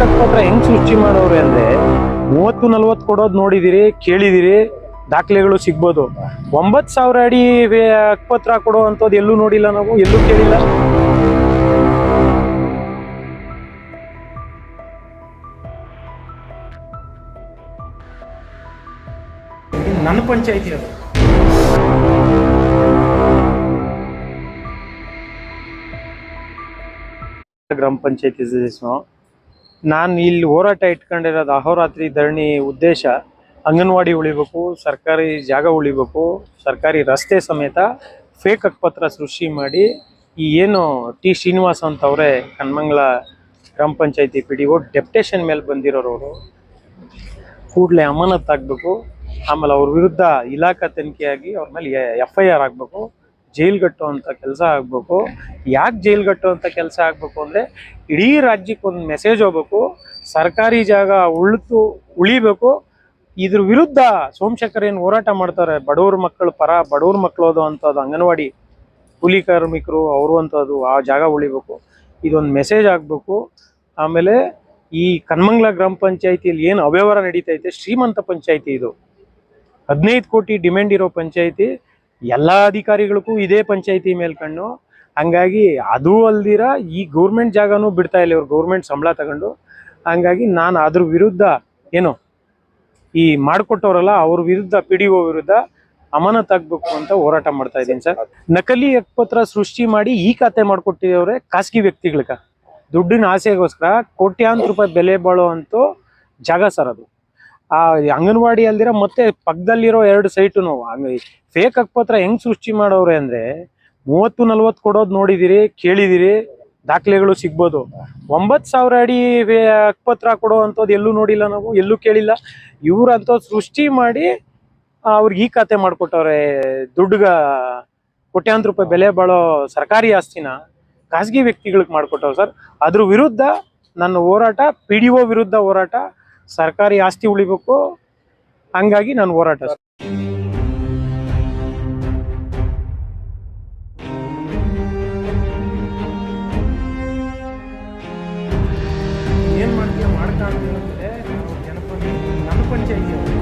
ಹಕ್ಕುಪತ್ರ ಹೆಂಗ್ ಸೃಷ್ಟಿ ಮಾಡೋರು ಅಂದ್ರೆ ಮೂವತ್ತು ನಲ್ವತ್ತು ಕೊಡೋದು ನೋಡಿದಿರಿ ಕೇಳಿದಿರಿ ದಾಖಲೆಗಳು ಸಿಗ್ಬೋದು. ಒಂಬತ್ತು ಸಾವಿರ ಅಡಿ ಹಕ್ಕುಪತ್ರ ಕೊಡೋ ಅಂಥದ್ದು ಎಲ್ಲೂ ನೋಡಿಲ್ಲ ನಾವು ಎಲ್ಲೂ ಕೇಳಿಲ್ಲ. ನನ್ನ ಪಂಚಾಯತಿ ಅದು. ಗ್ರಾಮ ಪಂಚಾಯತಿ ಸದಸ್ಯನು ನಾನು ಇಲ್ಲಿ ಹೋರಾಟ ಇಟ್ಕೊಂಡಿರೋದು ಅಹೋರಾತ್ರಿ ಧರಣಿ ಉದ್ದೇಶ ಅಂಗನವಾಡಿ ಉಳಿಬೇಕು, ಸರ್ಕಾರಿ ಜಾಗ ಉಳಿಬೇಕು, ಸರ್ಕಾರಿ ರಸ್ತೆ ಸಮೇತ ಫೇಕ್ ಹಕ್ಕುಪತ್ರ ಸೃಷ್ಟಿ ಮಾಡಿ ಈ ಏನು ಟಿ ಶ್ರೀನಿವಾಸ್ ಅಂತವರೇ ಕನ್ಮಂಗ್ಲ ಗ್ರಾಮ ಪಂಚಾಯತಿ ಪಿ ಡಿ ಒ ಡೆಪ್ಟೇಷನ್ ಮೇಲೆ ಬಂದಿರೋರು ಅವರು. ಕೂಡಲೇ ಅಮಾನತ್ ಆಗಬೇಕು, ಆಮೇಲೆ ಅವ್ರ ವಿರುದ್ಧ ಇಲಾಖಾ ತನಿಖೆಯಾಗಿ ಅವ್ರ ಮೇಲೆ ಎಫ್ ಐ ಆರ್ ಆಗಬೇಕು. ಜೈಲ್ ಅಂತ ಕೆಲಸ ಆಗಬೇಕು. ಯಾಕೆ ಅಂತ ಕೆಲಸ ಆಗಬೇಕು ಅಂದರೆ ಇಡೀ ರಾಜ್ಯಕ್ಕೆ ಒಂದು ಮೆಸೇಜ್ ಹೋಗ್ಬೇಕು. ಸರ್ಕಾರಿ ಜಾಗ ಉಳಿತು, ಉಳಿಬೇಕು. ಇದ್ರ ವಿರುದ್ಧ ಸೋಮಶೇಖರ್ ಏನು ಹೋರಾಟ ಮಾಡ್ತಾರೆ? ಬಡವ್ರ ಮಕ್ಕಳು ಪರ, ಬಡವ್ರ ಮಕ್ಕಳು ಅದು ಅಂಥದ್ದು, ಅಂಗನವಾಡಿ ಕೂಲಿ ಕಾರ್ಮಿಕರು, ಅವರು ಅಂಥದ್ದು, ಆ ಜಾಗ ಉಳಿಬೇಕು. ಇದೊಂದು ಮೆಸೇಜ್ ಆಗಬೇಕು. ಆಮೇಲೆ ಈ ಕನ್ಮಂಗ್ಲ ಗ್ರಾಮ ಪಂಚಾಯತಿಯಲ್ಲಿ ಏನು ಅವ್ಯವಹಾರ ನಡೀತೈತೆ? ಶ್ರೀಮಂತ ಪಂಚಾಯತಿ ಇದು. ಹದಿನೈದು ಕೋಟಿ ಡಿಮ್ಯಾಂಡ್ ಇರೋ ಪಂಚಾಯತಿ. ಎಲ್ಲ ಅಧಿಕಾರಿಗಳಿಗೂ ಇದೇ ಪಂಚಾಯಿತಿ ಮೇಲೆ ಕಣ್ಣು ಹಂಗಾಗಿ ಅದು ಅಲ್ದಿರ ಈ ಗೌರ್ಮೆಂಟ್ ಜಾಗನೂ ಬಿಡ್ತಾ ಇಲ್ಲ ಇವ್ರು ಗೌರ್ಮೆಂಟ್ ಸಂಬಳ ತಗೊಂಡು. ಹಂಗಾಗಿ ನಾನು ಅದ್ರ ವಿರುದ್ಧ ಏನು ಈ ಮಾಡ್ಕೊಟ್ಟವ್ರಲ್ಲ ಅವ್ರ ವಿರುದ್ಧ, ಪಿ ಡಿ ಒ ವಿರುದ್ಧ ಅಮಾನತ್ ಆಗ್ಬೇಕು ಅಂತ ಹೋರಾಟ ಮಾಡ್ತಾ ಇದ್ದೀನಿ ಸರ್. ನಕಲಿ ಹಕ್ಕುಪತ್ರ ಸೃಷ್ಟಿ ಮಾಡಿ ಈ ಖಾತೆ ಮಾಡ್ಕೊಟ್ಟಿದವ್ರೆ ಖಾಸಗಿ ವ್ಯಕ್ತಿಗಳಿಗ. ದುಡ್ಡಿನ ಆಸೆಗೋಸ್ಕರ ಕೋಟ್ಯಾಂತರ ರೂಪಾಯಿ ಬೆಲೆ ಬಾಳೋ ಅಂತೂ ಜಾಗ ಸರ್ ಅದು. ಆ ಅಂಗನವಾಡಿ ಅಲ್ದಿರ ಮತ್ತೆ ಪಕ್ಕದಲ್ಲಿರೋ ಎರಡು ಸೈಟು ನಾವು ಫೇಕ್ ಹಕ್ಪತ್ರ ಹೆಂಗ್ ಸೃಷ್ಟಿ ಮಾಡೋರೆ ಅಂದ್ರೆ ಮೂವತ್ತು ನಲ್ವತ್ತು ಕೊಡೋದು ನೋಡಿದಿರಿ, ಕೇಳಿದಿರಿ, ದಾಖಲೆಗಳು ಸಿಗ್ಬೋದು. ಒಂಬತ್ತು ಸಾವಿರ ಅಡಿ ಹಕ್ಕುಪತ್ರ ಕೊಡೋ ಅಂಥದ್ದು ಎಲ್ಲೂ ನೋಡಿಲ್ಲ ನಾವು, ಎಲ್ಲೂ ಕೇಳಿಲ್ಲ. ಇವ್ರಂತ ಸೃಷ್ಟಿ ಮಾಡಿ ಅವ್ರಿಗೆ ಈ ಖಾತೆ ಮಾಡ್ಕೊಟ್ಟವ್ರೆ. ದುಡ್ಡುಗ ಕೋಟ್ಯಾಂತರ ರೂಪಾಯಿ ಬೆಲೆ ಬಾಳೋ ಸರ್ಕಾರಿ ಆಸ್ತಿನ ಖಾಸಗಿ ವ್ಯಕ್ತಿಗಳಿಗೆ ಮಾಡ್ಕೊಟ್ಟವ್ರು ಸರ್. ಅದ್ರ ವಿರುದ್ಧ ನನ್ನ ಹೋರಾಟ, ಪಿ ವಿರುದ್ಧ ಹೋರಾಟ ಸರ್ಕಾರಿ ಆಸ್ತಿ ಉಳಿಬೇಕು. ಹಂಗಾಗಿ ನಾನು ಹೋರಾಟ. ಏನ್ ಮಾಡ್ತೀಯ? ಮಾಡ್ತಾ ಜನಪದ ನನ್ನ ಪಂಚಾಯತಿ